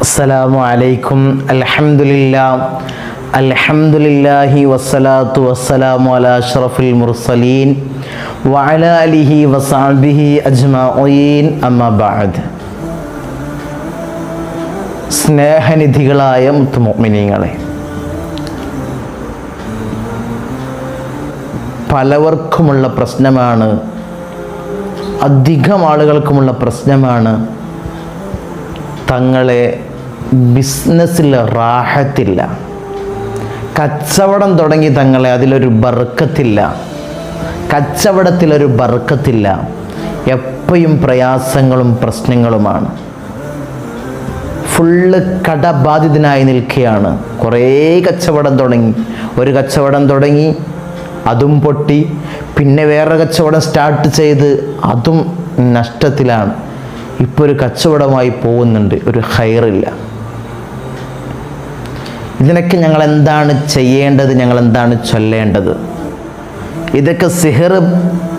السلام عليكم الحمد لله الحمد لله والصلاة والسلام على أشرف المرسلين وعلى آله وصحبه أجمعين أما بعد സ്നേഹനിധികളായ മുത്തുമോമിനിങ്ങളെ പലവർക്കുമുള്ള പ്രശ്നമാണ് അധികം ആളുകൾക്കുമുള്ള പ്രശ്നമാണ് തങ്ങളെ ബിസിനസ്സിൽ റാഹത്തില്ല. കച്ചവടം തുടങ്ങി തങ്ങളെ അതിലൊരു ബർക്കത്തില്ല. കച്ചവടത്തിലൊരു ബർക്കത്തില്ല. എപ്പോഴും പ്രയാസങ്ങളും പ്രശ്നങ്ങളുമാണ്. ഫുള്ള് കടബാധിതനായി നിൽക്കുകയാണ്. കുറേ കച്ചവടം തുടങ്ങി. ഒരു കച്ചവടം തുടങ്ങി അതും പൊട്ടി. പിന്നെ വേറെ കച്ചവടം സ്റ്റാർട്ട് ചെയ്ത് അതും നഷ്ടത്തിലാണ്. ഇപ്പോൾ ഒരു കച്ചവടമായി പോകുന്നുണ്ട്. ഒരു ഹയറില്ല ഇതിനൊക്കെ ഞങ്ങൾ എന്താണ് ചെയ്യേണ്ടത്? ഞങ്ങൾ എന്താണ് ചൊല്ലേണ്ടത്? ഇതൊക്കെ സിഹർ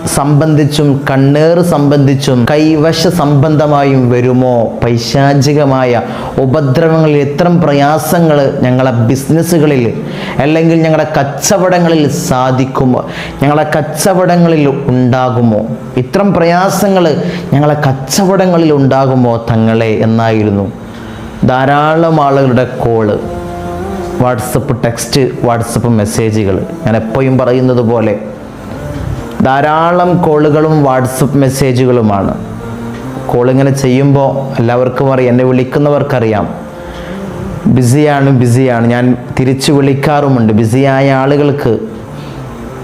സംബന്ധിച്ചും കണ്ണേർ സംബന്ധിച്ചും കൈവശ സംബന്ധമായും വരുമോ? പൈശാചികമായ ഉപദ്രവങ്ങളിൽ ഇത്തരം പ്രയാസങ്ങൾ ഞങ്ങളെ ബിസിനസ്സുകളിൽ അല്ലെങ്കിൽ ഞങ്ങളുടെ കച്ചവടങ്ങളിൽ സാധിക്കുമോ? ഞങ്ങളുടെ കച്ചവടങ്ങളിൽ ഉണ്ടാകുമോ? ഇത്തരം പ്രയാസങ്ങൾ ഞങ്ങളെ കച്ചവടങ്ങളിൽ ഉണ്ടാകുമോ തങ്ങളെ എന്നായിരുന്നു. ധാരാളം ആളുകളുടെ കോൾ വാട്സപ്പ് ടെക്സ്റ്റ് വാട്സപ്പ് മെസ്സേജുകൾ ഞാൻ എപ്പോഴും പറയുന്നത് പോലെ ധാരാളം കോളുകളും വാട്സപ്പ് മെസ്സേജുകളുമാണ്. കോളിങ്ങനെ ചെയ്യുമ്പോൾ എല്ലാവർക്കും അറിയാം എന്നെ വിളിക്കുന്നവർക്കറിയാം. ബിസിയാണ് ബിസിയാണ്. ഞാൻ തിരിച്ച് വിളിക്കാറുമുണ്ട്. ബിസിയായ ആളുകൾക്ക്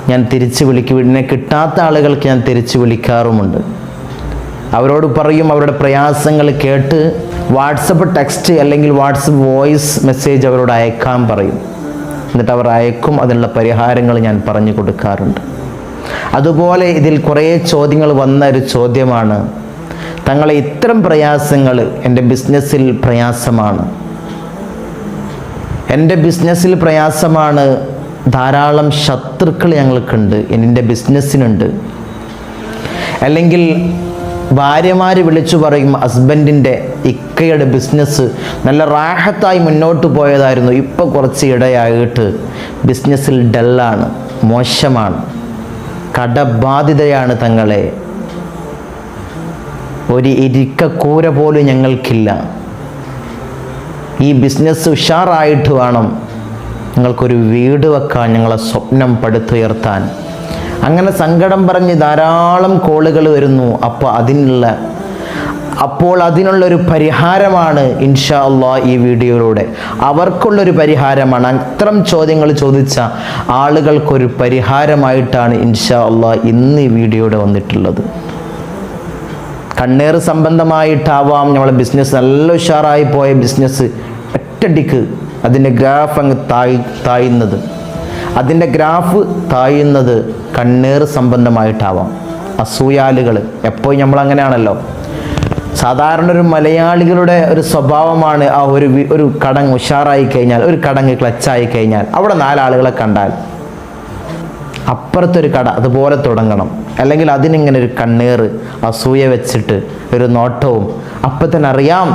ഞാൻ തിരിച്ച് വിളിക്കും എന്നെ കിട്ടാത്ത ആളുകൾക്ക് ഞാൻ തിരിച്ച് വിളിക്കാറുമുണ്ട്. അവരോട് പറയും അവരുടെ പ്രയാസങ്ങൾ കേട്ട് വാട്സപ്പ് ടെക്സ്റ്റ് അല്ലെങ്കിൽ വാട്സപ്പ് വോയിസ് മെസ്സേജ് അവരോട് അയക്കാൻ പറയും. എന്നിട്ട് അവർ അയക്കും അതിനുള്ള പരിഹാരങ്ങൾ ഞാൻ പറഞ്ഞു കൊടുക്കാറുണ്ട്. അതുപോലെ ഇതിൽ കുറേ ചോദ്യങ്ങൾ വന്ന ഒരു ചോദ്യമാണ്. തങ്ങളെ ഇത്തരം പ്രയാസങ്ങൾ എന്റെ ബിസിനസ്സിൽ പ്രയാസമാണ്. എന്റെ ബിസിനസ്സിൽ പ്രയാസമാണ്. ധാരാളം ശത്രുക്കൾ ഞങ്ങൾക്കുണ്ട് എന്റെ ബിസിനസ്സിനുണ്ട്. അല്ലെങ്കിൽ ഭാര്യമാർ വിളിച്ചു പറയും ഹസ്ബൻഡിന്റെ ഇക്കയുടെ ബിസിനസ് നല്ല റാഹത്തായി മുന്നോട്ട് പോയതായിരുന്നു ഇപ്പോൾ കുറച്ച് ഇടയായിട്ട് ബിസിനസ്സിൽ ഡല്ലാണ് മോശമാണ്. കടബാധിതയാണ് തങ്ങളെ. ഒരു ഇരിക്കക്കൂര പോലും ഞങ്ങൾക്കില്ല. ഈ ബിസിനസ് ഉഷാറായിട്ട് വേണം ഞങ്ങൾക്കൊരു വീട് വെക്കാൻ ഞങ്ങളെ സ്വപ്നം പടുത്തുയർത്താൻ. അങ്ങനെ സങ്കടം പറഞ്ഞ് ധാരാളം കോളുകൾ വരുന്നു. അപ്പോൾ അതിനുള്ള അപ്പോൾ അതിനുള്ളൊരു പരിഹാരമാണ് ഇൻഷാ അള്ളാ ഈ വീഡിയോയിലൂടെ. അവർക്കുള്ളൊരു പരിഹാരമാണ്. അത്തരം ചോദ്യങ്ങൾ ചോദിച്ച ആളുകൾക്കൊരു പരിഹാരമായിട്ടാണ് ഇൻഷാ അള്ളാ ഇന്ന് ഈ വീഡിയോയുടെ വന്നിട്ടുള്ളത്. കണ്ണേറ് സംബന്ധമായിട്ടാവാം നമ്മളെ ബിസിനസ് നല്ല ഉഷാറായി പോയ ബിസിനസ് ഒറ്റടിക്ക് അതിന്റെ ഗ്രാഫ് അങ്ങ് തായ് തായുന്നത്. അതിന്റെ ഗ്രാഫ് തായുന്നത് കണ്ണേറ് സംബന്ധമായിട്ടാവാം. അസൂയാലുകൾ എപ്പോഴും നമ്മൾ അങ്ങനെയാണല്ലോ സാധാരണ ഒരു മലയാളികളുടെ ഒരു സ്വഭാവമാണ് ആ ഒരു ഒരു കടങ്ങ് ഉഷാറായി കഴിഞ്ഞാൽ ഒരു കടങ്ങ് ക്ലച്ചായി കഴിഞ്ഞാൽ. അവിടെ നാലാളുകളെ കണ്ടാൽ അപ്പുറത്തൊരു കട അതുപോലെ തുടങ്ങണം. അല്ലെങ്കിൽ അതിനിങ്ങനെ ഒരു കണ്ണീർ അസൂയ വെച്ചിട്ട് ഒരു നോട്ടവും അപ്പം തന്നെ അറിയാം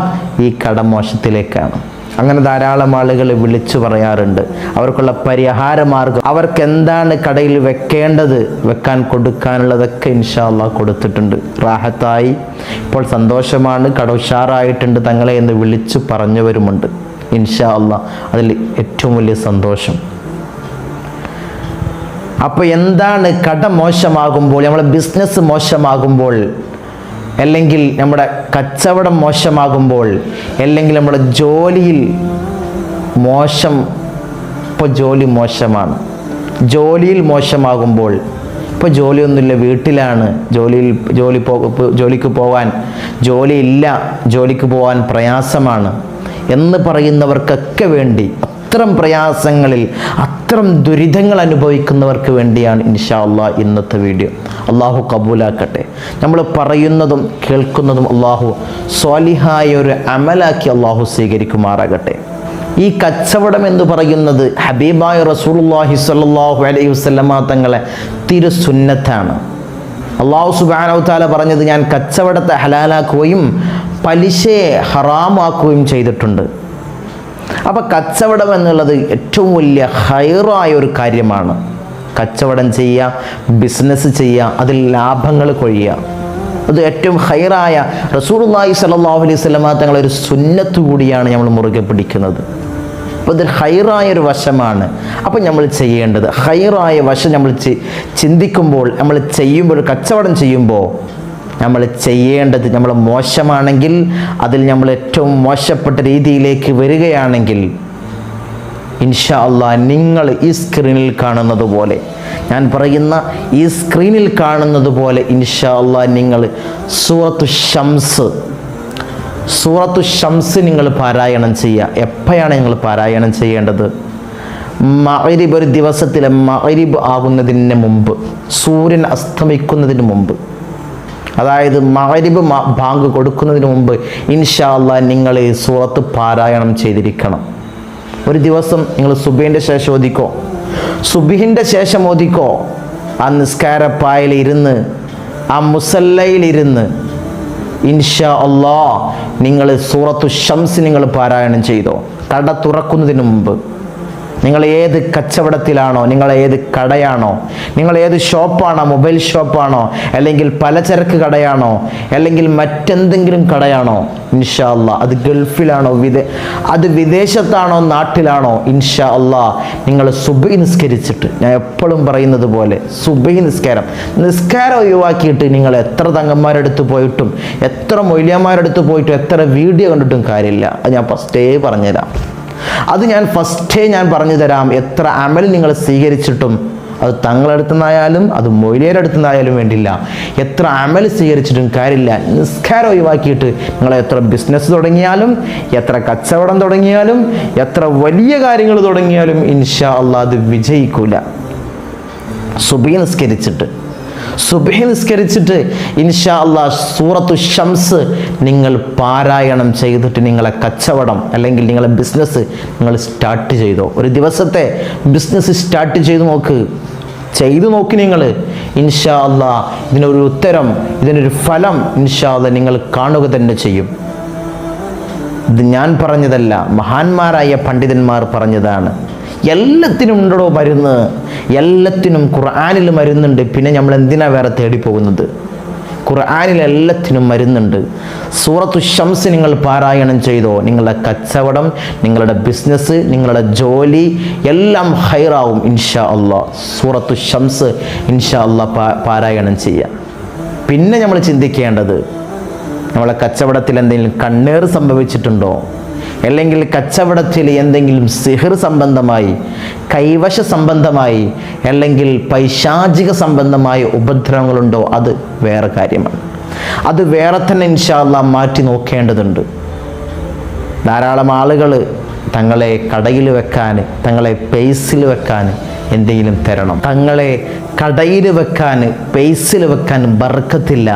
ഈ കട മോശത്തിലേക്കാണ്. അങ്ങനെ ധാരാളം ആളുകൾ വിളിച്ചു പറയാറുണ്ട്. അവർക്കുള്ള പരിഹാര മാർഗം അവർക്ക് എന്താണ് കടയിൽ വെക്കേണ്ടത് വെക്കാൻ കൊടുക്കാനുള്ളതൊക്കെ ഇൻഷാല്ല കൊടുത്തിട്ടുണ്ട്. റാഹത്തായി. ഇപ്പോൾ സന്തോഷമാണ് കട ഉഷാറായിട്ടുണ്ട് തങ്ങളെ എന്ന് വിളിച്ചു പറഞ്ഞവരുമുണ്ട്. ഇൻഷാ അള്ളാഹ് അതിൽ ഏറ്റവും വലിയ സന്തോഷം. അപ്പോൾ എന്താണ് കട മോശമാകുമ്പോൾ നമ്മളെ ബിസിനസ് മോശമാകുമ്പോൾ അല്ലെങ്കിൽ നമ്മുടെ കച്ചവടം മോശമാകുമ്പോൾ അല്ലെങ്കിൽ നമ്മുടെ ജോലിയിൽ മോശം ഇപ്പോൾ ജോലി മോശമാണ്. ജോലിയിൽ മോശമാകുമ്പോൾ ഇപ്പോൾ ജോലിയൊന്നുമില്ല വീട്ടിലാണ്. ജോലിയിൽ ജോലി പോ ജോലിക്ക് പോകാൻ ജോലിയില്ല ജോലിക്ക് പോകാൻ പ്രയാസമാണ് എന്ന് പറയുന്നവർക്കൊക്കെ വേണ്ടി അത്തരം പ്രയാസങ്ങളിൽ അത്തരം ദുരിതങ്ങൾ അനുഭവിക്കുന്നവർക്ക് വേണ്ടിയാണ് ഇൻഷാ ഇന്നത്തെ വീഡിയോ. അള്ളാഹു കബൂലാക്കട്ടെ. നമ്മൾ പറയുന്നതും കേൾക്കുന്നതും അള്ളാഹു സ്വാലിഹായ ഒരു അമലാക്കി അള്ളാഹു സ്വീകരിക്കുമാറാകട്ടെ. ഈ കച്ചവടം എന്ന് പറയുന്നത് ഹബീബായ റസൂലുള്ളാഹി സ്വല്ലല്ലാഹു അലൈഹി വസല്ലമ തങ്ങളെ തിരുസുന്നത്താണ്. അള്ളാഹു സുബാനോ താല പറഞ്ഞത് ഞാൻ കച്ചവടത്തെ ഹലാലാക്കുകയും പലിശയെ ഹറാമാക്കുകയും ചെയ്തിട്ടുണ്ട്. അപ്പോൾ കച്ചവടം എന്നുള്ളത് ഏറ്റവും വലിയ ഹൈറായ ഒരു കാര്യമാണ്. കച്ചവടം ചെയ്യുക ബിസിനസ് ചെയ്യുക അതിൽ ലാഭങ്ങൾ കൊഴിയുക. അത് ഏറ്റവും ഹൈറായ റസൂലുള്ളാഹി സലാഹു അലൈഹി വസല്ലമ തങ്ങളൊരു സുന്നത്ത് കൂടിയാണ് നമ്മൾ മുറുകെ പിടിക്കുന്നത്. അപ്പോൾ ഇത് ഹൈറായ ഒരു വശമാണ്. അപ്പോൾ നമ്മൾ ചെയ്യേണ്ടത് ഹൈറായ വശം നമ്മൾ ചിന്തിക്കുമ്പോൾ നമ്മൾ ചെയ്യുമ്പോൾ കച്ചവടം ചെയ്യുമ്പോൾ നമ്മൾ ചെയ്യേണ്ടത് നമ്മൾ മോശമാണെങ്കിൽ അതിൽ നമ്മൾ ഏറ്റവും മോശപ്പെട്ട രീതിയിലേക്ക് വരികയാണെങ്കിൽ ഇൻഷാ അള്ളാ നിങ്ങൾ ഈ സ്ക്രീനിൽ കാണുന്നത് പോലെ ഞാൻ പറയുന്ന ഈ സ്ക്രീനിൽ കാണുന്നത് പോലെ ഇൻഷാ അള്ളാ നിങ്ങൾ സൂറത്തു ഷംസ് സൂറത്തു ഷംസ് നിങ്ങൾ പാരായണം ചെയ്യുക. എപ്പോഴാണ് നിങ്ങൾ പാരായണം ചെയ്യേണ്ടത്? മകരിബ് ഒരു ദിവസത്തിലെ മകരിബ് ആകുന്നതിന് മുമ്പ് സൂര്യൻ അസ്തമിക്കുന്നതിന് മുമ്പ്. അതായത് മകരിബ് ബാങ്ക് കൊടുക്കുന്നതിന് മുമ്പ് ഇൻഷാല്ല നിങ്ങൾ സൂറത്ത് പാരായണം ചെയ്തിരിക്കണം. ഒരു ദിവസം നിങ്ങൾ സുബിന്റെ ശേഷം ഓദിക്കോ സുബിഹിന്റെ ശേഷം ഓദിക്കോ ആ നിസ്കാരപ്പായയിൽ ഇരുന്ന് ആ മുസല്ലയിലിരുന്ന് ഇൻഷാ അള്ളാ നിങ്ങൾ സൂറത്തു ഷംസ് നിങ്ങൾ പാരായണം ചെയ്തോ. കട തുറക്കുന്നതിന് മുമ്പ്. നിങ്ങൾ ഏത് കച്ചവടത്തിലാണോ നിങ്ങൾ ഏത് കടയാണോ നിങ്ങൾ ഏത് ഷോപ്പാണോ മൊബൈൽ ഷോപ്പാണോ അല്ലെങ്കിൽ പലചരക്ക് കടയാണോ അല്ലെങ്കിൽ മറ്റെന്തെങ്കിലും കടയാണോ ഇൻഷാ അള്ളാ അത് ഗൾഫിലാണോ വിദേ അത് വിദേശത്താണോ നാട്ടിലാണോ ഇൻഷാ അള്ളാ നിങ്ങൾ സുബൈ നിസ്കരിച്ചിട്ട് ഞാൻ എപ്പോഴും പറയുന്നത് പോലെ സുബൈ നിസ്കാരം. നിസ്കാരം ഒഴിവാക്കിയിട്ട് നിങ്ങൾ എത്ര തങ്ങന്മാരെടുത്ത് പോയിട്ടും എത്ര മൊയ്ലിയന്മാരെടുത്ത് പോയിട്ടും എത്ര വീഡിയോ കണ്ടിട്ടും കാര്യമില്ല. അത് ഞാൻ ഫസ്റ്റേ പറഞ്ഞുതരാം. അത് ഞാൻ ഫസ്റ്റേ ഞാൻ പറഞ്ഞു തരാം. എത്ര അമൽ നിങ്ങൾ സ്വീകരിച്ചിട്ടും അത് തങ്ങളടുത്തുനിന്നായാലും അത് മൊയിലിയുടെ അടുത്തു നിന്നായാലും വേണ്ടില്ല. എത്ര അമൽ സ്വീകരിച്ചിട്ടും കാര്യമില്ല. നിസ്കാരം ഒഴിവാക്കിയിട്ട് നിങ്ങൾ എത്ര ബിസിനസ് തുടങ്ങിയാലും എത്ര കച്ചവടം തുടങ്ങിയാലും എത്ര വലിയ കാര്യങ്ങൾ തുടങ്ങിയാലും ഇൻഷാ അള്ളാഹ് അത് വിജയിക്കൂല. സുബി നിസ്കരിച്ചിട്ട്. സുബഹി നിസ്കരിച്ചിട്ട് ഇൻഷാ അള്ളാ സൂറത്തു ഷംസ് നിങ്ങൾ പാരായണം ചെയ്തിട്ട് നിങ്ങളെ കച്ചവടം അല്ലെങ്കിൽ നിങ്ങളെ ബിസിനസ് നിങ്ങൾ സ്റ്റാർട്ട് ചെയ്തോ. ഒരു ദിവസത്തെ ബിസിനസ് സ്റ്റാർട്ട് ചെയ്ത് നോക്ക്. ചെയ്തു നോക്കി നിങ്ങൾ ഇൻഷാ അള്ളാ ഇതിനൊരു ഉത്തരം ഇതിനൊരു ഫലം ഇൻഷാ അല്ല നിങ്ങൾ കാണുക തന്നെ ചെയ്യും. ഇത് ഞാൻ പറഞ്ഞതല്ല മഹാന്മാരായ പണ്ഡിതന്മാർ പറഞ്ഞതാണ്. എല്ലാത്തിനും ഉണ്ടോ മരുന്ന്. എല്ലാത്തിനും ഖുർആാനിൽ മരുന്നുണ്ട്. പിന്നെ നമ്മൾ എന്തിനാ വേറെ തേടി പോകുന്നത്? ഖുർആാനിൽ എല്ലാത്തിനും മരുന്നുണ്ട്. സൂറത്തു ഷംസ് നിങ്ങൾ പാരായണം ചെയ്തോ? നിങ്ങളുടെ കച്ചവടം നിങ്ങളുടെ ബിസിനസ് നിങ്ങളുടെ ജോലി എല്ലാം ഹൈറാവും ഇൻഷാ അള്ളാ സൂറത്തു ഷംസ് ഇൻഷാ അള്ളാ പാരായണം ചെയ്യുക പിന്നെ നമ്മൾ ചിന്തിക്കേണ്ടത് നമ്മളെ കച്ചവടത്തിൽ എന്തെങ്കിലും കണ്ണേറ് സംഭവിച്ചിട്ടുണ്ടോ? അല്ലെങ്കിൽ കച്ചവടത്തിൽ എന്തെങ്കിലും സിഹിർ സംബന്ധമായി കൈവശ സംബന്ധമായി അല്ലെങ്കിൽ പൈശാചിക സംബന്ധമായ ഉപദ്രവങ്ങളുണ്ടോ അത് വേറെ കാര്യമാണ്. അത് വേറെ തന്നെ ഇൻഷാല്ല മാറ്റി നോക്കേണ്ടതുണ്ട്. ധാരാളം ആളുകൾ തങ്ങളെ കടയിൽ വെക്കാൻ തങ്ങളെ പേസിൽ വെക്കാൻ എന്തെങ്കിലും തരണം. തങ്ങളെ കടയിൽ വെക്കാൻ പേസിൽ വെക്കാൻ ബർക്കത്തില്ല.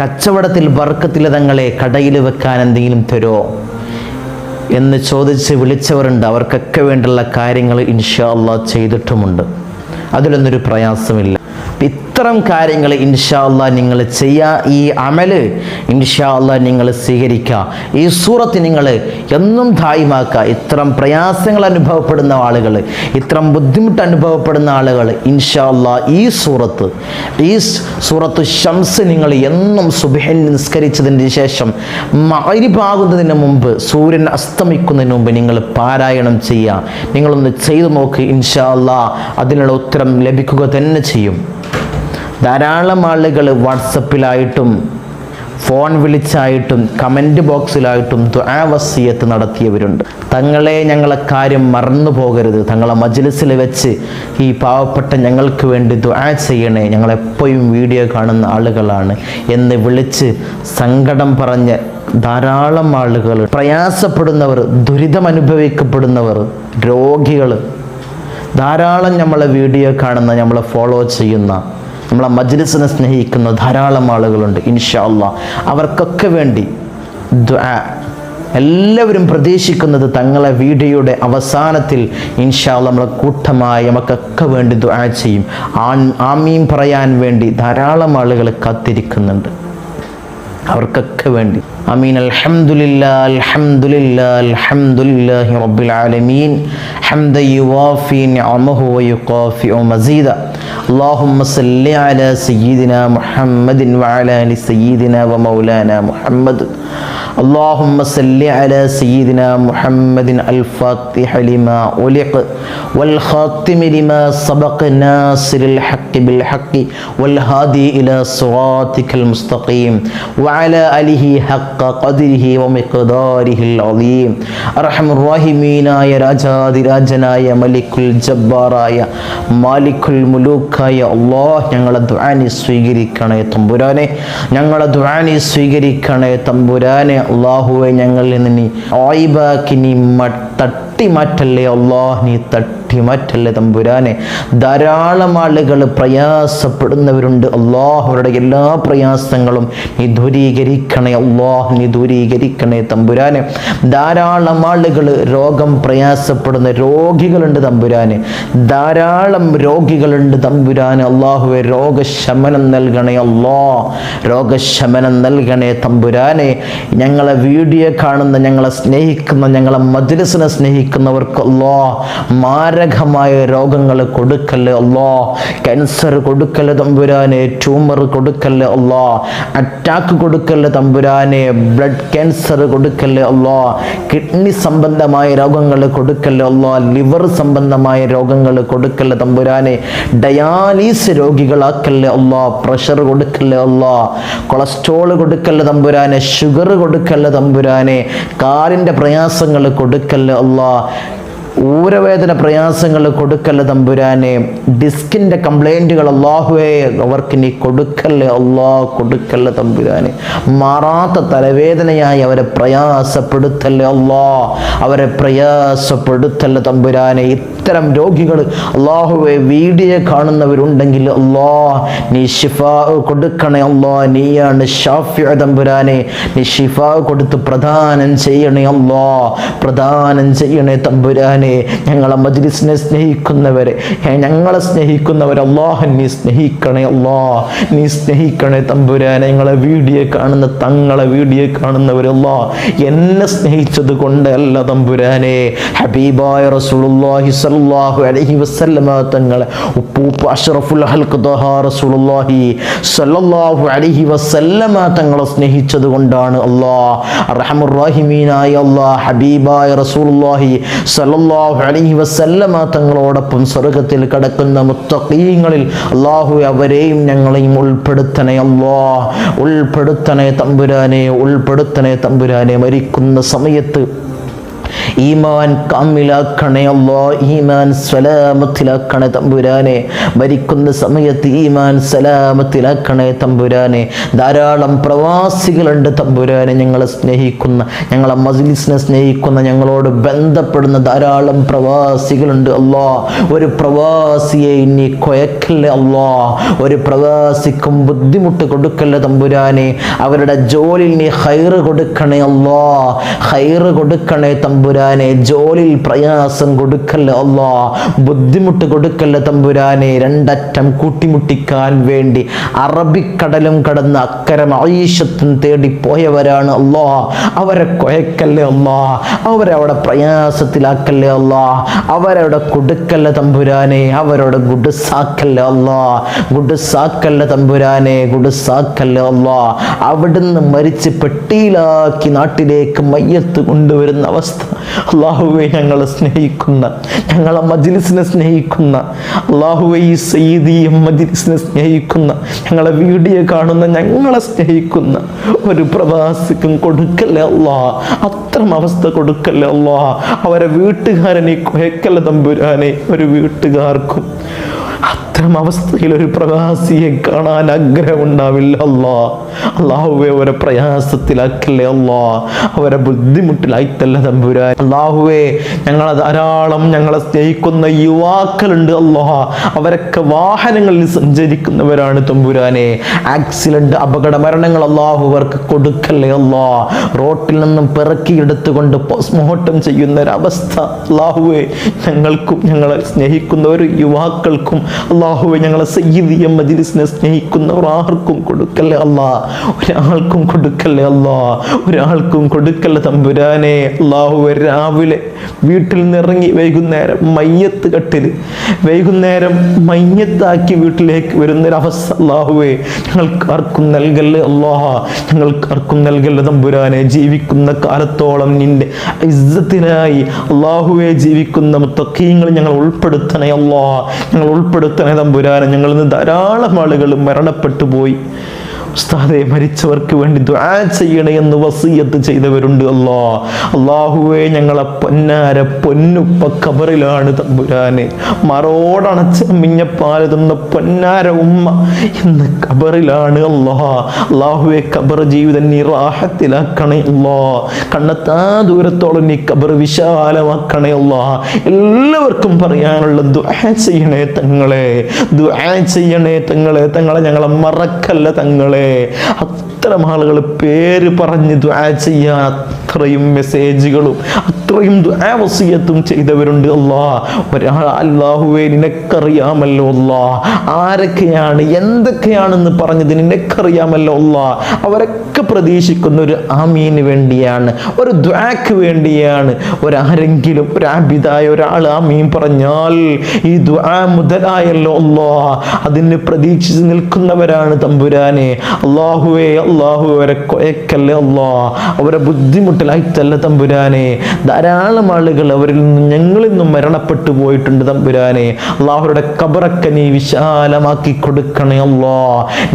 കച്ചവടത്തിൽ ബർക്കത്തില്ല തങ്ങളെ കടയിൽ വെക്കാൻ എന്തെങ്കിലും തരുമോ? എന്ന് ചോദിച്ച് വിളിച്ചവരുണ്ട്. അവർക്കൊക്കെ വേണ്ടുള്ള കാര്യങ്ങൾ ഇൻഷാ ചെയ്തിട്ടുമുണ്ട്. അതിലൊന്നൊരു പ്രയാസമില്ല. ഇത്തരം കാര്യങ്ങൾ ഇൻഷാ നിങ്ങൾ ചെയ്യുക ഈ അമൽ ഇൻഷാ നിങ്ങൾ സ്വീകരിക്കുക ഈ സൂറത്ത് നിങ്ങൾ എന്നും ധായിമാക്കുക ഇത്തരം പ്രയാസങ്ങൾ അനുഭവപ്പെടുന്ന ആളുകൾ ഇത്തരം ബുദ്ധിമുട്ട് അനുഭവപ്പെടുന്ന ആളുകൾ ഇൻഷാ ഈ സൂറത്ത് ഈ സൂറത്ത് ഷംസ് നിങ്ങൾ എന്നും സുബഹൻ നിസ്കരിച്ചതിന് ശേഷം മകരിഭാകുന്നതിന് മുമ്പ് സൂര്യൻ അസ്തമിക്കുന്നതിന് മുമ്പ് നിങ്ങൾ പാരായണം ചെയ്യുക നിങ്ങളൊന്ന് ചെയ്തു നോക്ക് ഇൻഷാ അതിനുള്ള ഉത്തരം ലഭിക്കുക തന്നെ ചെയ്യും. ധാരാളം ആളുകൾ വാട്സപ്പിലായിട്ടും ഫോൺ വിളിച്ചായിട്ടും കമന്റ് ബോക്സിലായിട്ടും ദുആ വസിയത്ത് നടത്തിയവരുണ്ട്. തങ്ങളെ ഞങ്ങളെ കാര്യം മറന്നു പോകരുത്. തങ്ങളെ മജ്ലിസിൽ വെച്ച് ഈ പാവപ്പെട്ട ഞങ്ങൾക്ക് വേണ്ടി ദുആ ചെയ്യണേ. ഞങ്ങളെപ്പോഴും വീഡിയോ കാണുന്ന ആളുകളാണ് എന്ന് വിളിച്ച് സങ്കടം പറഞ്ഞ് ധാരാളം ആളുകൾ പ്രയാസപ്പെടുന്നവർ ദുരിതമനുഭവിക്കപ്പെടുന്നവർ രോഗികൾ ധാരാളം നമ്മളെ വീഡിയോ കാണുന്ന നമ്മളെ ഫോളോ ചെയ്യുന്ന നമ്മളെ മജ്ലിസിനെ സ്നേഹിക്കുന്ന ധാരാളം ആളുകളുണ്ട് ഇൻഷാ അള്ളാ അവർക്കൊക്കെ വേണ്ടി എല്ലാവരും പ്രതീക്ഷിക്കുന്നത് തങ്ങളെ വീഡിയോയുടെ അവസാനത്തിൽ ഇൻഷാ നമ്മളെ കൂട്ടമായി നമുക്കൊക്കെ വേണ്ടി ദുആ ചെയ്യും. ആൺ ആമീം പറയാൻ വേണ്ടി ധാരാളം ആളുകൾ കാത്തിരിക്കുന്നുണ്ട്. അവർക്കൊക്കെ വേണ്ടി. أمين الحمد لله الحمد لله الحمد لله رب العالمين حمدا يوافي نعمه ويقافئ مزيدا اللهم صل على سيدنا محمد وعلى آل سيدنا ومولانا محمد اللهم صل على سيدنا محمد الفاتح لما أولق والخاتم لما سبق ناصر الحق بالحق والهادي إلى صراطك المستقيم وعلى آله حق قدره ومقداره العظيم أرحم الراحمين يا രാജാതി രാജനായ മലിക്കുൽ ജബ്ബാറായ മാലിക്കുൽ മുലൂക്കായ അള്ളാഹ് ഞങ്ങളെ ദ്വാനി സ്വീകരിക്കണേ തമ്പുരാനെ ഞങ്ങളെ ദ്വാനി സ്വീകരിക്കണേ തമ്പുരാനെ അള്ളാഹുവെ ഞങ്ങളിൽ നിന്ന് നീ ആയിബാക്കി നീ അള്ളാ നീ തട്ടിമാറ്റല്ലേ തമ്പുരാനെ? ധാരാളം ആളുകൾ പ്രയാസപ്പെടുന്നവരുണ്ട്. അള്ളാഹുവരുടെ എല്ലാ പ്രയാസങ്ങളും നീ ദൂരീകരിക്കണേ അള്ളാഹ് നീ ദൂരീകരിക്കണേ തമ്പുരാനെ. ധാരാളം ആളുകൾ രോഗം പ്രയാസപ്പെടുന്ന രോഗികളുണ്ട് തമ്പുരാനെ. ധാരാളം രോഗികളുണ്ട് തമ്പുരാനെ. അള്ളാഹുവെ രോഗശമനം നൽകണേ അള്ളാ രോഗശമനം നൽകണേ തമ്പുരാനെ. ഞങ്ങളെ വീഡിയോ കാണുന്ന ഞങ്ങളെ സ്നേഹിക്കുന്ന ഞങ്ങളെ മദ്രസിനെ സ്നേഹിക്കുന്നവർക്ക് അല്ലോ മാരകമായ രോഗങ്ങൾ കൊടുക്കല്ലേ അല്ലോ ക്യാൻസർ കൊടുക്കല്ലേ തമ്പുരാനെ ട്യൂമർ കൊടുക്കല്ലേ അല്ലോ അറ്റാക്ക് കൊടുക്കല്ലേ തമ്പുരാനെ ബ്ലഡ് ക്യാൻസർ കൊടുക്കല്ലേ അല്ലോ കിഡ്നി സംബന്ധമായ രോഗങ്ങൾ കൊടുക്കല്ലേ അല്ലോ ലിവർ സംബന്ധമായ രോഗങ്ങൾ കൊടുക്കല്ലേ തമ്പുരാനെ. ഡയാലിസ് രോഗികളാക്കല്ലേ അല്ലോ പ്രഷർ കൊടുക്കല്ലേ അല്ലോ കൊളസ്ട്രോൾ കൊടുക്കല്ലേ തമ്പുരാനെ. ഷുഗർ കൊടുക്കല്ലേ തമ്പുരാനെ. കാലിന്റെ പ്രയാസങ്ങൾ കൊടുക്കല്ലേ അല്ലാ 啊 ഊരവേദന പ്രയാസങ്ങൾ കൊടുക്കല്ല തമ്പുരാനെ. ഡിസ്കിന്റെ കംപ്ലൈന്റുകൾ അള്ളാഹുവേ അവർക്ക് നീ കൊടുക്കല്ലേ അള്ളാഹ് കൊടുക്കല്ല തമ്പുരാനെ. മാറാത്ത തലവേദനയായി അവരെ പ്രയാസപ്പെടുത്തല്ലേ അള്ളാഹ് അവരെ പ്രയാസപ്പെടുത്തല്ല തമ്പുരാനെ. ഇത്തരം രോഗികൾ അള്ളാഹുവെ വീഡിയോ കാണുന്നവരുണ്ടെങ്കിൽ അള്ളാ നീ ഷിഫ കൊടുക്കണേ അള്ളാ നീയാണ് ഷാഫിയ തമ്പുരാനെ. നീ ഷിഫ കൊടുത്ത് പ്രദാനം ചെയ്യണേ അള്ളാ പ്രദാനം ചെയ്യണേ തമ്പുരാനെ. ഞങ്ങളെ മജ്ലിസിനെ സ്നേഹിക്കുന്നവരെ ഞങ്ങളെ സ്നേഹിക്കുന്നവരെ അള്ളാഹ് നീ സ്നേഹിക്കണേ അള്ളാ നീ സ്നേഹിക്കണേ തമ്പുരാനെ. ഞങ്ങളെ വീഡിയോ കാണുന്ന തങ്ങളെ വീഡിയോ കാണുന്നവരല്ലോ എന്നെ സ്നേഹിച്ചത് കൊണ്ടല്ല തമ്പുരാനെ. ഹബീബായ റസൂലുള്ളാഹി സ്വല്ലല്ലാഹു അലൈഹി വസല്ലമ തങ്ങളെ ഉപ്പൂപ്പ് അഷ്റഫുൽ ഹൽഖ് ദഹാ റസൂലുള്ളാഹി സ്വല്ലല്ലാഹു അലൈഹി വസല്ലമ തങ്ങളെ സ്നേഹിച്ചത് കൊണ്ടാണ് അല്ലാ അർഹമുർ റഹീമീനായ അല്ലാ ഹബീബായ റസൂലുള്ളാഹി സ്വല്ലല്ലാഹു അലൈഹി വസല്ലമ തങ്ങളോടൊപ്പം സ്വർഗത്തിൽ കടക്കുന്ന മുത്തഖീങ്ങളിൽ അള്ളാഹു അവരെയും ഞങ്ങളെയും ഉൾപ്പെടുത്തണേ അള്ളാ ഉൾപ്പെടുത്തണേ തമ്പുരാനെ ഉൾപ്പെടുത്തണേ തമ്പുരാനെ. മരിക്കുന്ന സമയത്ത് ഈമാൻ കമ്മിലാക്കണേ അല്ലോ ഈമാൻ സലാമത്തിലാക്കണേ തമ്പുരാനെ. മരിക്കുന്ന സമയത്ത് ഈമാൻ സലാമത്തിലാക്കണേ തമ്പുരാനെ. ധാരാളം പ്രവാസികളുണ്ട് തമ്പുരാനെ ഞങ്ങളെ സ്നേഹിക്കുന്ന ഞങ്ങളെ മജ്ലിസിനെ സ്നേഹിക്കുന്ന ഞങ്ങളോട് ബന്ധപ്പെടുന്ന ധാരാളം പ്രവാസികളുണ്ട് അല്ലോ ഒരു പ്രവാസിയെ ഇനി കൊയക്കല്ലേ അല്ലോ ഒരു പ്രവാസിക്കും ബുദ്ധിമുട്ട് കൊടുക്കല്ലേ തമ്പുരാനെ? അവരുടെ ജോലിയിൽ നീ ഹൈറ് കൊടുക്കണേ അല്ലോ ഹൈറ് കൊടുക്കണേ തമ്പുരാനെ ജോലിയിൽ പ്രയാസം കൊടുക്കല്ല അല്ലാ ബുദ്ധിമുട്ട് കൊടുക്കല്ല തമ്പുരാനെ രണ്ടറ്റം കൂട്ടിമുട്ടിക്കാൻ വേണ്ടി അറബിക്കടലും കടന്ന് അക്കരം ഐഷത്തും തേടി പോയവരാണ് അല്ലാ അവരെ കൊയക്കല്ലേ അല്ലാ അവരെ അവിടെ പ്രയാസത്തിലാക്കല്ലേ അല്ലാ അവരവിടെ കൊടുക്കല്ല തമ്പുരാനെ അവരോട് ഗുഡ്സാക്കല്ല അല്ലാ ഗുഡ്സാക്കല്ല തമ്പുരാനെ ഗുഡ്സാക്കല്ല അല്ലാ അവിടുന്ന് മരിച്ച് പെട്ടിയിലാക്കി നാട്ടിലേക്ക് മയ്യത്ത് കൊണ്ടുവരുന്ന അവസ്ഥ. അള്ളാഹുവെ ഞങ്ങളെ സ്നേഹിക്കുന്ന ഞങ്ങളെ മജിലിസിനെ സ്നേഹിക്കുന്ന അള്ളാഹുവെ ഈ സയ്യിദിയും മജിലിസിനെ സ്നേഹിക്കുന്ന ഞങ്ങളെ വീഡിയോ കാണുന്ന ഞങ്ങളെ സ്നേഹിക്കുന്ന ഒരു പ്രവാസിക്കും കൊടുക്കല്ലേ അള്ളാഹ അത്തരം അവസ്ഥ കൊടുക്കല്ലേ അള്ളാഹ അവരെ വീട്ടുകാരനെ കുഴക്കല്ല തമ്പുരാനെ. ഒരു വീട്ടുകാർക്കും അത്തരം അവസ്ഥയിൽ ഒരു പ്രവാസിയെ കാണാൻ ആഗ്രഹം ഉണ്ടാവില്ല അല്ലാ അള്ളാഹുവെ അവരെ പ്രയാസത്തിലാക്കല്ലേ അല്ലാ അവരെ ബുദ്ധിമുട്ടിലായിത്തല്ല തമ്പുരാൻ. അള്ളാഹുവെ ഞങ്ങളെ ധാരാളം ഞങ്ങളെ സ്നേഹിക്കുന്ന യുവാക്കളുണ്ട് അല്ലാ അവരൊക്കെ വാഹനങ്ങളിൽ സഞ്ചരിക്കുന്നവരാണ് തമ്പുരാനെ. ആക്സിഡന്റ് അപകട മരണങ്ങൾ അള്ളാഹു അവർക്ക് കൊടുക്കല്ലേ അല്ലാ. റോട്ടിൽ നിന്നും പിറക്കിയെടുത്തുകൊണ്ട് പോസ്റ്റ്മോർട്ടം ചെയ്യുന്ന ഒരവസ്ഥ അള്ളാഹുവെ ഞങ്ങൾക്കും ഞങ്ങളെ സ്നേഹിക്കുന്ന ഒരു യുവാക്കൾക്കും അള്ളാഹുവെ ഞങ്ങളെ സയ്യിദിയ മജിലിസിനെ സ്നേഹിക്കുന്നവർ ആർക്കും കൊടുക്കല്ലേ അല്ലാ? ഒരാൾക്കും കൊടുക്കല്ലേ അല്ലാ? ഒരാൾക്കും കൊടുക്കല്ല തമ്പുരാനെ? അള്ളാഹുവെ രാവിലെ വീട്ടിൽ നിന്നിറങ്ങി വൈകുന്നേരം മയ്യത്ത് കട്ടിൽ വൈകുന്നേരം മയ്യത്താക്കി വീട്ടിലേക്ക് വരുന്നൊരവസ്ഥ അള്ളാഹുവെ ഞങ്ങൾക്ക് ആർക്കും നൽകല്ലേ അള്ളാഹ ഞങ്ങൾക്ക് ആർക്കും നൽകല്ലേ തമ്പുരാനെ? ജീവിക്കുന്ന കാലത്തോളം നിന്റെ ഇസ്സത്തിനായി അള്ളാഹുവെ ജീവിക്കുന്ന മുത്തക്കീങ്ങൾ ഞങ്ങൾ ഉൾപ്പെടുത്തണേ അള്ളാഹ ഞങ്ങൾ ഉൾപ്പെടുത്തണേ തമ്പുരാനെ. ഞങ്ങളിൽ നിന്ന് ധാരാളം ആളുകൾ മരണപ്പെട്ടു പോയി. ഉസ്താദെ മരിച്ചവർക്ക് വേണ്ടി ദുആ ചെയ്യണേ എന്ന് വസീയത്ത് ചെയ്തവരുണ്ട് അല്ലാ. അള്ളാഹുവേ ഞങ്ങളെ പൊന്നാര പൊന്നുപ്പ കബറിലാണ് തമ്പുരാനെ. മറോടണച്ച് മിഞ്ഞപ്പാൽ തന്ന പൊന്നാര ഉമ്മ ഇന്ന് കബറിലാണ് അല്ലാ. അള്ളാഹുവെ കബർ ജീവിതം നീ റാഹത്തിലാക്കണേ അല്ലാ. കണ്ണെത്താ ദൂരത്തോളം നീ കബർ വിശാലമാക്കണേ അല്ലാ. എല്ലാവർക്കും പറയാനുള്ള ദുആ ചെയ്യണേ തങ്ങളെ. ദുആ ചെയ്യണേ തങ്ങളെ. തങ്ങളെ ഞങ്ങളെ മറക്കല്ല തങ്ങളെ. അത്തരം ആളുകൾ പേര് പറഞ്ഞ് ദ്വാ ചെയ്യാൻ അത്രയും മെസ്സേജുകളും അത്രയും ദുആ വസിയത്തും ചെയ്തവരുണ്ട് അല്ലാ ഒരാൾ അല്ലാഹുവേ നിനക്കറിയാമല്ലോ അല്ലാ ആരൊക്കെയാണ് എന്തൊക്കെയാണെന്ന് പറഞ്ഞത് നിനക്കറിയാമല്ലോ അല്ലാ അവരൊക്കെ പ്രതീക്ഷിക്കുന്ന ഒരു ആമീന് വേണ്ടിയാണ് ഒരു ദ്വാക്ക് വേണ്ടിയാണ്. ഒരാരെങ്കിലും ഒരു ആബിദായ ഒരാൾ ആമീൻ പറഞ്ഞാൽ ഈ ദ്വാ മുതലായല്ലോ അല്ലാ അതിന് പ്രതീക്ഷിച്ച് നിൽക്കുന്നവരാണ് തമ്പുരാനെ. അള്ളാഹുവേ അള്ളാഹു അവരെ കൊയക്കല്ലേ അല്ലാ അവരെ ബുദ്ധിമുട്ടിലായിട്ടല്ല തമ്പുരാനെ. ധാരാളം ആളുകൾ അവരിൽ നിന്നും ഞങ്ങളിൽ നിന്നും മരണപ്പെട്ടു പോയിട്ടുണ്ട് തമ്പുരാനെ. അള്ളാഹുരുടെ കബറൊക്കെ നീ വിശാലമാക്കി കൊടുക്കണേ അല്ലോ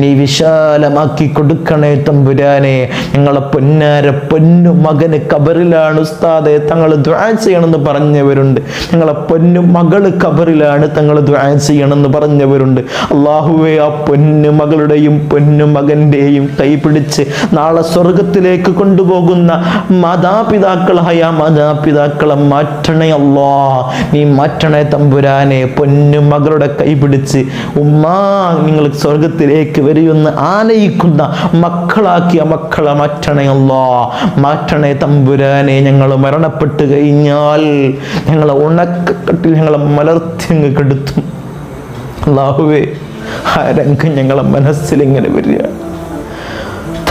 നീ വിശാലമാക്കി കൊടുക്കണേ തമ്പുരാനെ. ഞങ്ങളെ പൊന്നാര പൊന്നു മകന് കബറിലാണ് ഉസ്താദെ തങ്ങൾ ദ്വാ ചെയ്യണമെന്ന് പറഞ്ഞവരുണ്ട്. ഞങ്ങളെ പൊന്നു മകൾ കബറിലാണ് തങ്ങൾ ദ്വാ ചെയ്യണമെന്ന് പറഞ്ഞവരുണ്ട്. അള്ളാഹുവെ ആ പൊന്നു മകളുടെയും പൊന്നു മകന്റെയും കൈപിടിച്ച് നാളെ സ്വർഗത്തിലേക്ക് കൊണ്ടുപോകുന്ന മാതാപിതാക്കളായ മാതാപിതാക്കളെ മാറ്റണേ അല്ലോ നീ മാറ്റണേ തമ്പുരാനെ. പൊന്നു മകളുടെ കൈപിടിച്ച് ഉമ്മാ നിങ്ങൾ സ്വർഗത്തിലേക്ക് വരുമെന്ന് ആനയിക്കുന്ന മക്കളാക്കിയ മക്കളെ മാറ്റണേ അല്ലോ മാറ്റണേ തമ്പുരാനെ ഞങ്ങൾ മരണപ്പെട്ട് കഴിഞ്ഞാൽ ഞങ്ങളെ ഉണക്കക്കെട്ടിൽ ഞങ്ങളെ മലർത്തിയങ്ങ് കെടുത്തും. അള്ളാഹുവേ ആ രംഗം ഞങ്ങളെ മനസ്സിലിങ്ങനെ വരിക.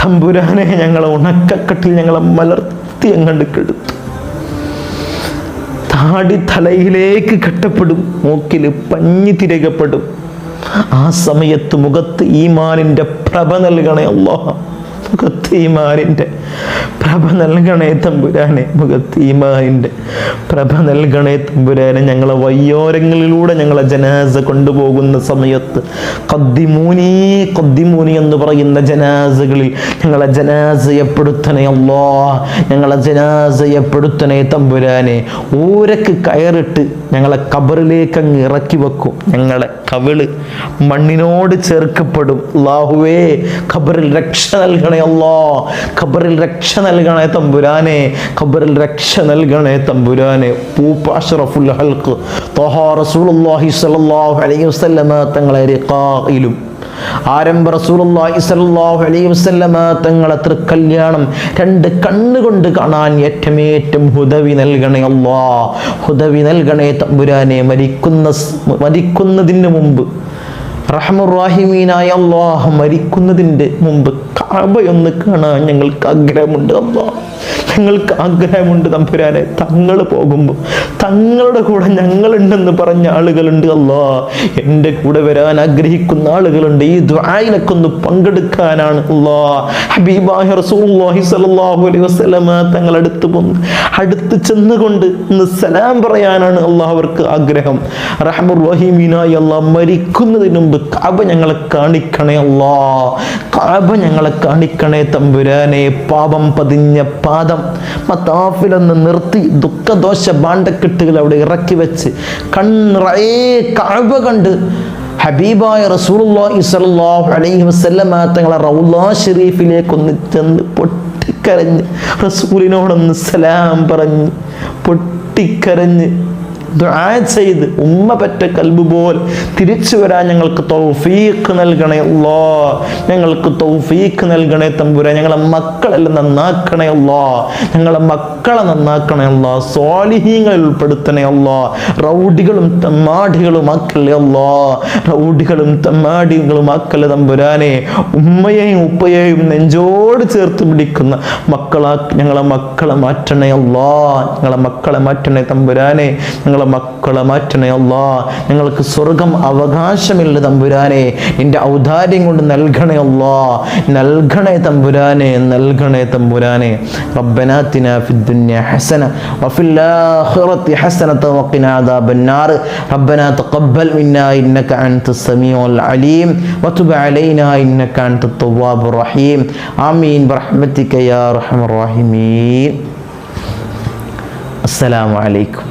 തമ്പുരാനെ ഞങ്ങളെ ഉണക്കക്കെട്ടിൽ ഞങ്ങളെ മലർത്തി അങ്ങണ്ട് കെടുത്തു താടി തലയിലേക്ക് കെട്ടപ്പെടും മൂക്കിൽ പഞ്ഞി തിരകപ്പെടും. ആ സമയത്ത് മുഖത്ത് ഈമാനിന്റെ പ്രഭ നൽകണേ അല്ലോ മുഖത്ത് ഈമാനിന്റെ പ്രഭ നൽകണേ തമ്പുരാനെ മുഖത്ത് ഈമാനിന്റെ പ്രഭ നൽകണേ തമ്പുരാനെ ഞങ്ങളെ വയ്യോരങ്ങളിലൂടെ ഞങ്ങളെ ജനാസ കൊണ്ടുപോകുന്ന സമയത്ത് കദ്ദിമൂനി കദ്ദിമൂനി എന്ന് പറയുന്ന ജനാസകളിൽ ഞങ്ങളെ ജനാസയപ്പെടുത്തണേ അല്ലോ ഞങ്ങളെ ജനാസയപ്പെടുത്തണേ തമ്പുരാനെ. ഊരക്ക് കയറിട്ട് ഞങ്ങളെ കബറിലേക്ക് അങ്ങ് ഇറക്കി വെക്കും. ഞങ്ങളെ കവിൾ മണ്ണിനോട് ചേർക്കപ്പെടും. അല്ലാഹുവേ ഖബറിൽ രക്ഷ നൽകണേ അല്ലോ ഖബറിൽ രക്ഷ നൽകണേ തമ്പുരാനെ. ഖബറിൽ രക്ഷ നൽകണേ തമ്പുരാനെ. പൂപ്പാഷറഫുൽ ഹൽക്ക് തൊഹ റസൂലുള്ളാഹി സ്വല്ലല്ലാഹു അലൈഹി വസല്ലമ തങ്ങളെ റിഖായിലും ആരംഭ റസൂലുള്ളാഹി സ്വല്ലല്ലാഹു അലൈഹി വസല്ലമ തങ്ങളെ തൃക്കല്യാണം. രണ്ട് കണ്ണുകൊണ്ട് കാണാൻ ഏറ്റമേറ്റം ഹുദവി നൽകണേ അല്ലാ ഹുദവി നൽകണേ തമ്പുരാനെ. മരിക്കുന്ന മരിക്കുന്നതിന് മുമ്പ്. റഹമുറാഹിമീനായ അള്ളാഹ് മരിക്കുന്നതിന്റെ മുമ്പ് കാബയൊന്ന് കാണാൻ ഞങ്ങൾക്ക് ആഗ്രഹമുണ്ട് അള്ളാഹ്. ഞങ്ങൾക്ക് ആഗ്രഹമുണ്ട് തമ്പുരാനെ. തങ്ങൾ പോകുമ്പോൾ തങ്ങളുടെ കൂടെ ഞങ്ങളുണ്ടെന്ന് പറഞ്ഞ ആളുകളുണ്ട് അല്ലാ. എന്റെ കൂടെ വരാൻ ആഗ്രഹിക്കുന്ന ആളുകളുണ്ട്. ഈ ദ്വായിലൊക്കെ പങ്കെടുക്കാനാണ് ഹബീബാഹി റസൂലുള്ളാഹി അലൈഹി വസല്ലമ അടുത്ത് പോന്ന് അടുത്ത് ചെന്നുകൊണ്ട് സലാം പറയാനാണ് അള്ളാഹ് അവർക്ക് ആഗ്രഹം. റഹ്മുർ റഹീമിനായി അള്ളാഹ് മരിക്കുന്നതിന് മുമ്പ് കാബ ഞങ്ങളെ കാണിക്കണേ അള്ളാ കാബ ഞങ്ങളെ കാണിക്കണേ തമ്പുരാനെ. പാപം പതിഞ്ഞ പാദം മത്താഫിലൊന്ന് നിർത്തി ദുഃഖദോഷ ഭാണ്ഡക്കെട്ടുകൾ അവിടെ ഇറക്കി വെച്ച് കണ്ണിറയെ കാബ കണ്ട് ഹബീബായ റസൂലുള്ളാഹി സ്വല്ലല്ലാഹു അലൈഹി വസല്ലമ തങ്ങളെ റൗളാ ഷരീഫിലേക്ക് ഒന്ന് ചെന്ന് പൊട്ടിക്കരഞ്ഞ് റസൂലിനോടൊന്ന് സലാം പറഞ്ഞ് പൊട്ടിക്കരഞ്ഞ് ദുആ ഉമ്മ പറ്റ കൽബ് പോൽ തിരിച്ചു വരാൻ ഞങ്ങൾക്ക് തൗഫീഖ് നൽകണേ അല്ലാ. ഞങ്ങൾക്ക് തൗഫീഖ് നൽകണേ തമ്പുരാൻ ഞങ്ങളെ മക്കളെല്ലാം നന്നാക്കണേ അല്ലാ. ഞങ്ങളെ മക്കളെ നന്നാക്കണേ അല്ലാ. സ്വാലിഹീങ്ങളിൽ ഉൾപ്പെടുത്തണേ അല്ലാ. റൗഡികളും തമ്മാടികളും ആക്കല്ലേ അല്ലാ. റൗഡികളും തമ്മാടികളും ആക്കല്ലേ തമ്പുരാനെ. ഉമ്മയെയും ഉപ്പയെയും നെഞ്ചോട് ചേർത്ത് പിടിക്കുന്ന മക്കളാ ഞങ്ങളെ മക്കളെ മാറ്റണേ അല്ലാ. ഞങ്ങളെ മക്കളെ മാറ്റണേ തമ്പുരാനെ. ഞങ്ങളെ മക്കളെ മാറ്റണേ അല്ലാ ഞങ്ങൾക്ക് സ്വർഗം അവകാശമില്ല തമ്പുരാനെ നിന്റെ ഔദാര്യം കൊണ്ട് നൽകണേ അല്ലാ നൽകണേ തമ്പുരാനെ നൽകണേ തമ്പുരാനെ ربنا آتنا في الدنيا حسنة وفي الآخرة حسنة وقنا عذاب النار ربنا تقبل منا إنك أنت السميع العليم وتب علينا إنك أنت التواب الرحيم آمين برحمتك يا أرحم الراحمين السلام عليكم